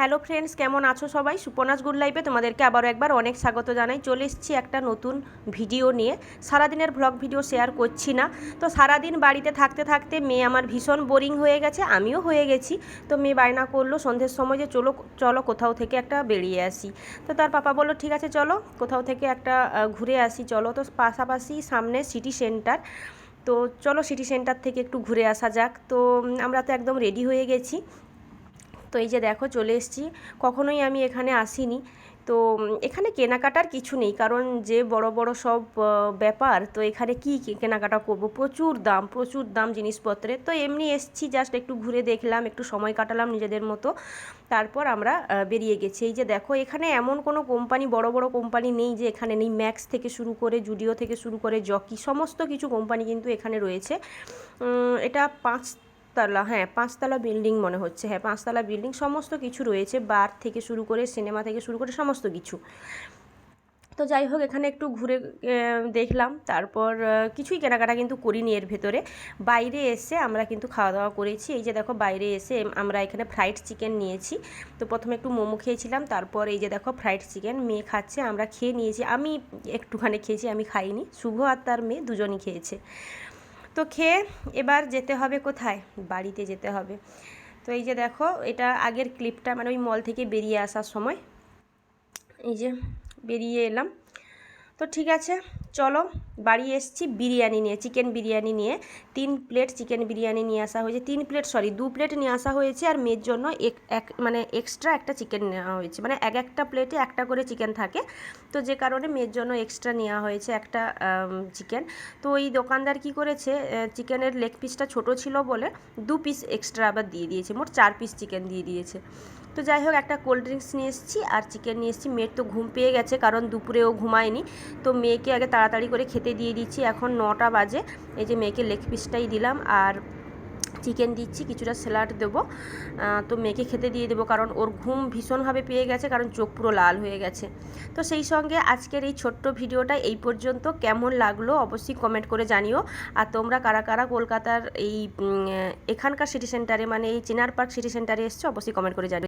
Hello friends, কেমন আছো সবাই? সুপনাস গুড লাইফে তোমাদেরকে আবারও একবার অনেক স্বাগত জানাই। চলে এসেছি একটা নতুন ভিডিও নিয়ে। সারাদিনের ভ্লগ ভিডিও শেয়ার করছি না। তো সারাদিন বাড়িতে থাকতে থাকতে মেয়ে আমার ভীষণ বোরিং হয়ে গেছে, আমিও হয়ে গেছি। তো মেয়ে বায়না করল, সন্ধ্যের সময় যে চলো চলো কোথাও থেকে একটা বেরিয়ে আসি। তো তার পাপা বলল, ঠিক আছে, চলো কোথাও থেকে একটা ঘুরে আসি, চলো। তো পাশাপাশি সামনে সিটি সেন্টার তো চলো সিটি সেন্টার থেকে একটু ঘুরে আসা যাক। তো আমরা তো একদম রেডি হয়ে গেছি। তো এই যে দেখো চলে এসেছি। কখনোই আমি এখানে আসিনি। তো এখানে কেনাকাটার কিছু নেই, কারণ যে বড় বড় সব ব্যাপার, তো এখানে কি কেনাকাটা করব? প্রচুর দাম প্রচুর দাম জিনিসপত্রের তো এমনি এসছি জাস্ট একটু ঘুরে দেখলাম, একটু সময় কাটালাম নিজেদের মতো। তারপর আমরা বেরিয়ে গেছি। এই যে দেখো, এখানে এমন কোনো কোম্পানি, বড় বড় কোম্পানি নেই যে এখানে নেই। ম্যাক্স থেকে শুরু করে, জুডিও থেকে শুরু করে, জকি, সমস্ত কিছু কোম্পানি কিন্তু এখানে রয়েছে। এটা পাঁচ পাঁচতলা হ্যাঁ পাঁচতলা বিল্ডিং মনে হচ্ছে। হ্যাঁ পাঁচতলা বিল্ডিং সমস্ত কিছু রয়েছে, বার থেকে শুরু করে সিনেমা থেকে শুরু করে সমস্ত কিছু। তো যাই হোক, এখানে একটু ঘুরে দেখলাম। তারপর কিছুই কেনাকাটা কিন্তু করিনি এর ভেতরে। বাইরে এসে আমরা কিন্তু খাওয়া দাওয়া করেছি। এই যে দেখো, বাইরে এসে আমরা এখানে ফ্রাইড চিকেন নিয়েছি। তো প্রথমে একটু মোমো খেয়েছিলাম, তারপর এই যে দেখো ফ্রাইড চিকেন মেয়ে খাচ্ছে, আমরা খেয়ে নিয়েছি। আমি একটুখানি খেয়েছি, আমি খাইনি। শুভ আর তার মেয়ে দুজনই খেয়েছে। তো খেয়ে এবার যেতে হবে কোথায়? বাড়িতে যেতে হবে। তো এই যে দেখো, এটা আগের ক্লিপটা মানে ওই মল থেকে বেরিয়ে আসার সময়। এই যে বেরিয়ে এলাম। তো ঠিক আছে, চলো বাড়ি এসছি বিরিয়ানি নিয়ে, চিকেন বিরিয়ানি নিয়ে। তিন প্লেট চিকেন বিরিয়ানি নিয়ে আসা হয়েছে, তিন প্লেট সরি দু প্লেট নিয়ে আসা হয়েছে আর মেয়ের জন্য এক এক মানে এক্সট্রা একটা চিকেন নেওয়া হয়েছে। মানে এক একটা প্লেটে একটা করে চিকেন থাকে। তো যে কারণে মেয়ের জন্য এক্সট্রা নেওয়া হয়েছে একটা চিকেন। তো ওই দোকানদার কি করেছে চিকেনের লেগ পিসটা ছোট ছিল বলে দু পিস এক্সট্রা আবার দিয়ে দিয়েছে, মোট চার পিস চিকেন দিয়ে দিয়েছে। তো যাই হোক, একটা কোল্ড ড্রিঙ্কস নিয়ে এসেছি আর চিকেন নিয়ে এসেছি। মেয়ের তো ঘুম পেয়ে গেছে, কারণ দুপুরে ও ঘুমায়নি। তো মেয়েকে আগে তাড়াতাড়ি করে খেতে দিয়ে দিচ্ছি। এখন নটা বাজে, এই যে মেয়েকে লেগ পিসটাই দিলাম আর চিকেন দিচ্ছি, কিছুটা স্যালাড দেবো। তো মেয়েকে খেতে দিয়ে দেবো, কারণ ওর ঘুম ভীষণভাবে পেয়ে গেছে, কারণ চোখ পুরো লাল হয়ে গেছে। তো সেই সঙ্গে আজকের এই ছোট্ট ভিডিওটা এই পর্যন্ত। কেমন লাগল অবশ্যই কমেন্ট করে জানিও। আর তোমরা কারা কারা কলকাতার এই এখানকার সিটি সেন্টারে মানে এই চিনার পার্ক সিটি সেন্টারে এসছো, অবশ্যই কমেন্ট করে জানিও।